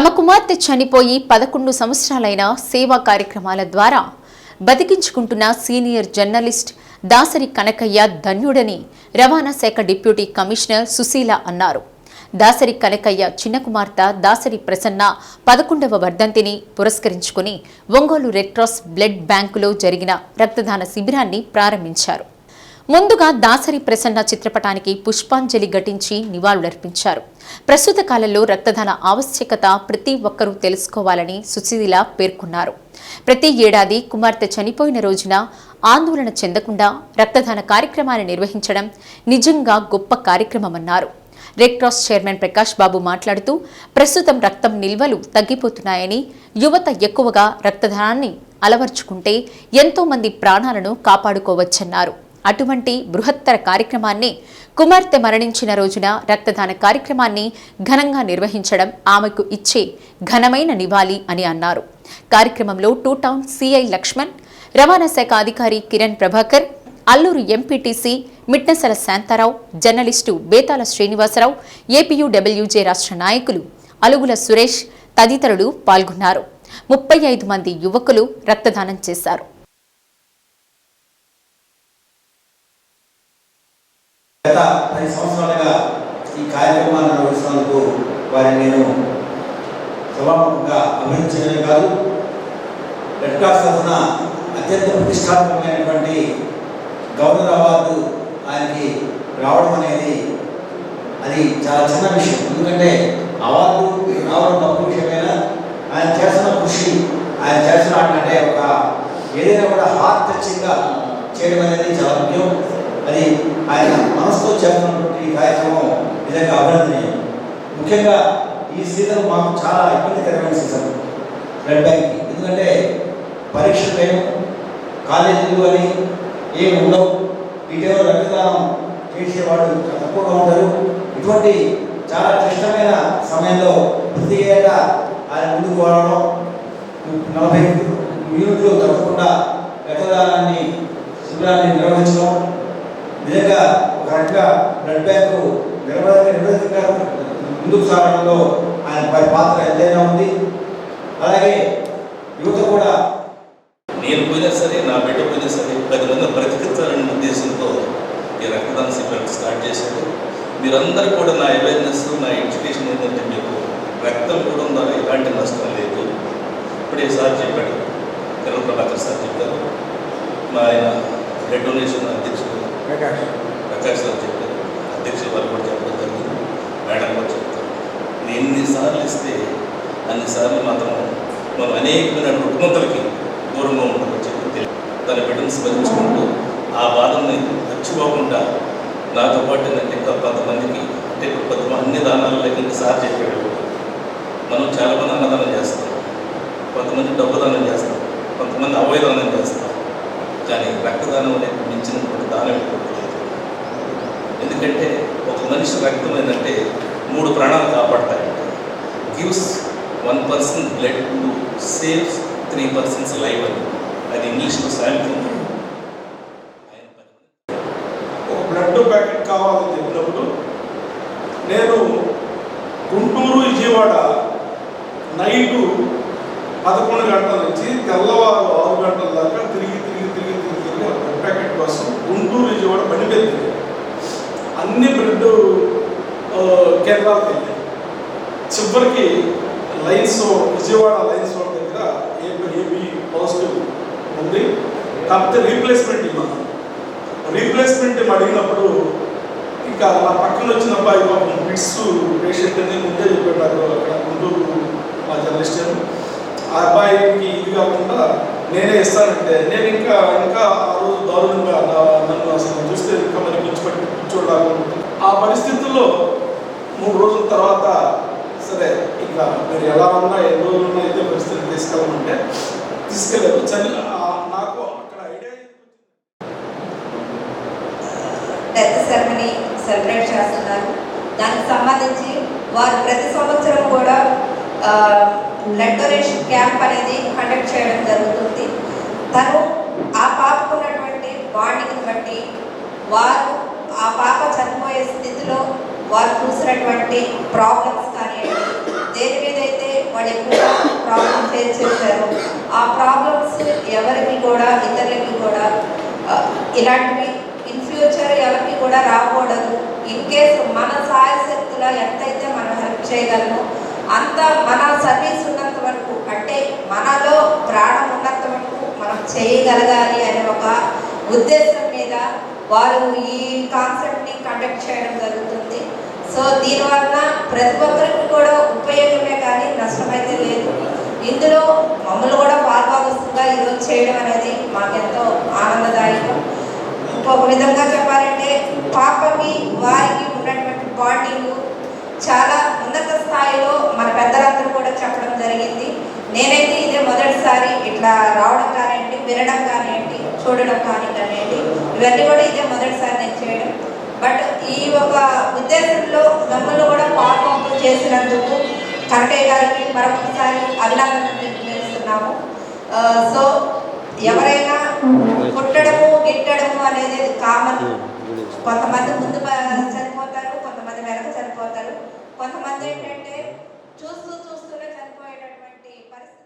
తమ కుమార్తె చనిపోయి పదకొండు సంవత్సరాలైన సేవా కార్యక్రమాల ద్వారా బతికించుకుంటున్న సీనియర్ జర్నలిస్ట్ దాసరి కనకయ్య ధన్యుడని రవాణా శాఖ డిప్యూటీ కమిషనర్ సుశీల అన్నారు. దాసరి కనకయ్య చిన్న కుమార్తె దాసరి ప్రసన్న పదకొండవ వర్ధంతిని పురస్కరించుకుని ఒంగోలు రెడ్ క్రాస్ బ్లడ్ బ్యాంకులో జరిగిన రక్తదాన శిబిరాన్ని ప్రారంభించారు. ముందుగా దాసరి ప్రసన్న చిత్రపటానికి పుష్పాంజలి ఘటించి నివాళులర్పించారు. ప్రస్తుత కాలంలో రక్తదాన ఆవశ్యకత ప్రతి ఒక్కరూ తెలుసుకోవాలని సుశీల పేర్కొన్నారు. ప్రతి ఏడాది కుమార్తె చనిపోయిన రోజున ఆందోళన చెందకుండా రక్తదాన కార్యక్రమాన్ని నిర్వహించడం నిజంగా గొప్ప కార్యక్రమమన్నారు. Red Cross chairman Prakash Babu మాట్లాడుతూ ప్రస్తుతం రక్తం నిల్వలు తగ్గిపోతున్నాయని యువత ఎక్కువగా రక్తదానాన్ని అలవర్చుకుంటే ఎంతో మంది ప్రాణాలను కాపాడుకోవచ్చన్నారు. అటువంటి బృహత్తర కార్యక్రమాన్ని కుమార్తె మరణించిన రోజున రక్తదాన కార్యక్రమాన్ని ఘనంగా నిర్వహించడం ఆమెకు ఇచ్చే ఘనమైన నివాళి అని అన్నారు. కార్యక్రమంలో టూ టౌన్ సిఐ లక్ష్మణ్ రవాణా శాఖ అధికారి Kiran Prabhakar Alluru MPTC Mitnasala Shantarao journalist Betala Srinivasarao APUWJ రాష్ట్ర నాయకులు అలుగుల సురేష్ తదితరులు పాల్గొన్నారు. ముప్పై ఐదు మంది యువకులు రక్తదానం చేశారు. గత పది సంవత్సరాలుగా ఈ కార్యక్రమాన్ని నిర్వహిస్తున్నందుకు వారిని నేను సభాముఖంగా అభినందించడమే కాదు రెడ్ క్రాస్ తరఫున అత్యంత ప్రతిష్టాత్మకమైనటువంటి గవర్నర్ అవార్డు ఆయనకి రావడం అనేది అది చాలా చిన్న విషయం. ఎందుకంటే అవార్డు రావడం తప్పు విషయమైనా ఆయన చేస్తున్న కృషి ఆయన చేస్తున్న అంటే ఒక ఏదైనా కూడా హార్ట్ టచింగ్గా చేయడం అనేది చాలా ముఖ్యం. అది ఆయన మనసుతో చేస్తున్నటువంటి ఈ కార్యక్రమం నిజంగా అభినందనీయం. ముఖ్యంగా ఈ సీజన్ మాకు చాలా ఇబ్బందికరమైన సీజన్. బ్లడ్ బ్యాంక్ ఎందుకంటే పరీక్ష లేవు కాలేజీలు అని ఏమి ఉండవు. వీటిలో రక్తదానం చేసేవాళ్ళు తక్కువగా ఉంటారు. ఇటువంటి చాలా క్లిష్టమైన సమయంలో ప్రతి ఏటా ఆయన ముందుకు వాడడం నలభై యూనిట్లు తప్పకుండా రక్తదానాన్ని శిబిరాన్ని నిర్వహించడం నిజంగా ఒక రకంగా బ్లడ్ బ్యాంకు నిర్వహణ నిర్వహించగా ముందుకు సాగడంలో ఆయన వారి పాత్ర ఎంతైనా ఉంది. అలాగే యువత కూడా నేను పోయినా సరే నా బిడ్డ పోయినా సరే పది మంది బ్రతికించాలనే ఉద్దేశంతో ఈ రక్తదాన శిబిరం స్టార్ట్ చేశాడు మీరందరూ కూడా నా అవేర్నెస్ నా ఎడ్యుకేషన్ ఏంటంటే మీకు రక్తం కూడా ఉందా? ఎలాంటి నష్టం లేదు. ఇప్పుడే సార్ చెప్పాడు. కిరణ్ ప్రభాకర్ సార్ చెప్పారు. మా ఆయన బ్లడ్ డొనేషన్ అధ్యక్షుడు ప్రకాష్. సార్ చెప్పారు. అధ్యక్షుడు వారు కూడా చెప్పడం జరిగింది. మేడం కూడా చెప్తారు. ఎన్నిసార్లు ఇస్తే అన్నిసార్లు మాత్రం మనం అనేకమైన రుగ్మతలకి దూరంగా ఉంటామని చెప్పి తెలియదు. తన బిడ్డను స్మరించుకుంటూ ఆ బాధల్ని మర్చిపోకుండా నాతో పాటు ఏంటంటే ఇంకా కొంతమందికి అంటే కొంతమంది అన్ని దానాలు లేకుండా సార్ చెప్పాడు. మనం చాలామంది అన్నదానం చేస్తాం. కొంతమంది డబ్బు దానం చేస్తాం. కొంతమంది అవయదానం చేస్తాం. కానీ రక్తదానం అనేది మించినటువంటి దానం ఇంకొకటి ఎందుకంటే ఒక మనిషి రక్తం ఏంటంటే మూడు ప్రాణాలు కాపాడతాయంటే gives one person blood to saves three persons live అని. అది ఇంగ్లీష్లో సాయంత్రం ఒక బ్లడ్ ప్యాకెట్ కావాలని చెప్పినప్పుడు నేను గుంటూరు విజయవాడ నైటు పదకొండు గంటల నుంచి తెల్లవారు ఆరు గంటల దాకా తిరిగి తిరిగి తిరిగి తిరిగి తిరిగి ఆ బ్లడ్ ప్యాకెట్ కోసం గుంటూరు విజయవాడ బండి మీద అన్ని బ్లడ్ కేంద్రాలకు వెళ్ళాయి చివరికి లైన్స్ విజయవాడ లైన్స్ రోడ్ దగ్గర ఏబి ఏబి పాజిటివ్ ఉంది. కాకపోతే రీప్లేస్మెంట్ ఇవ్వాలి రీప్లేస్మెంట్ అడిగినప్పుడు ఇంకా నా పక్కన వచ్చిన అబ్బాయి పాపం బిట్స్ పేషెంట్ అని ముందే చెప్పాడు. అక్కడ గుంటూరు మా జర్నలిస్ట్ ఆ అబ్బాయికి ఇది కాకుండా నేనే ఇస్తానంటే నేను ఇంకా ఇంకా ఆ రోజు దారుణంగా నన్ను అసలు చూస్తే ఇంకా మరి కూర్చోబెట్టి కూర్చోడాలి ఆ పరిస్థితుల్లో మూడు రోజుల తర్వాత సరే ఇంకా మీరు ఎలా ఉన్నా ఎన్ని రోజులు ఉన్నా అయితే పరిస్థితి తీసుకెళ్ళమంటే తీసుకెళ్ళారు. చలి నాకు అక్కడ ఐడియా డెత్ సెరమనీ సెలబ్రేట్ చేస్తున్నారు. దానికి సంబంధించి వారు ప్రతి సంవత్సరం కూడా బ్లడ్ డొనేషన్ క్యాంప్ అనేది కండక్ట్ చేయడం జరుగుతుంది. తను ఆ పాపకు ఉన్నటువంటి బట్టి వారు ఆ పాప చనిపోయే స్థితిలో వారు చూసినటువంటి ప్రాబ్లమ్స్ కానివ్వండి దేని మీద అయితే వాళ్ళు ఎక్కువ ప్రాబ్లమ్ ఫేస్ చేశారు ఆ ప్రాబ్లమ్స్ ఎవరికి కూడా ఇతరులకి కూడా ఇలాంటివి ఇన్ ఫ్యూచర్ ఎవరికి కూడా రాకూడదు. ఇన్ కేసు మన సాయశక్తుల ఎంతైతే మనం హెల్ప్ చేయగలమో అంత మన సర్వీస్ ఉన్నంత వరకు అంటే మనలో ప్రాణం ఉన్నంత వరకు మనం చేయగలగాలి అనే ఒక ఉద్దేశం మీద వారు ఈ కాన్సెప్ట్ని కండక్ట్ చేయడం జరుగుతుంది. సో దీనివల్ల ప్రతి ఒక్కరికి కూడా ఉపయోగమే కానీ నష్టమైతే లేదు. ఇందులో మమ్మల్ని కూడా పాల్భాగస్తుగా ఈరోజు చేయడం అనేది మాకెంతో ఆనందదాయకం. ఇంకొక విధంగా చెప్పాలంటే పాపకి వారికి ఉన్నటువంటి బాండింగ్ చాలా ఉన్నత స్థాయిలో మన పెద్దలందరూ కూడా చెప్పడం జరిగింది. నేనైతే ఇదే మొదటిసారి ఇట్లా రావడం కానివ్వండి వినడం కానివ్వండి చూడడం కానీ కానివ్వండి ఇవన్నీ కూడా ఇదే మొదటిసారి నేను చేయడం. బట్ ఈ ఒక ఉద్దేశంలో మమ్మల్ని కూడా పాపం చేసినందుకు కనకయ్య గారికి మరొకసారి అభినందనలు తెలియజేస్తున్నాము. సో ఎవరైనా పుట్టడము గిట్టడము అనేది కామన్. కొంతమంది ముందు చనిపోతారు కొంతమంది వెనక చనిపోతారు. కొంతమంది ఏంటంటే చూస్తూ చూస్తూనే చనిపోయేటటువంటి పరిస్థితి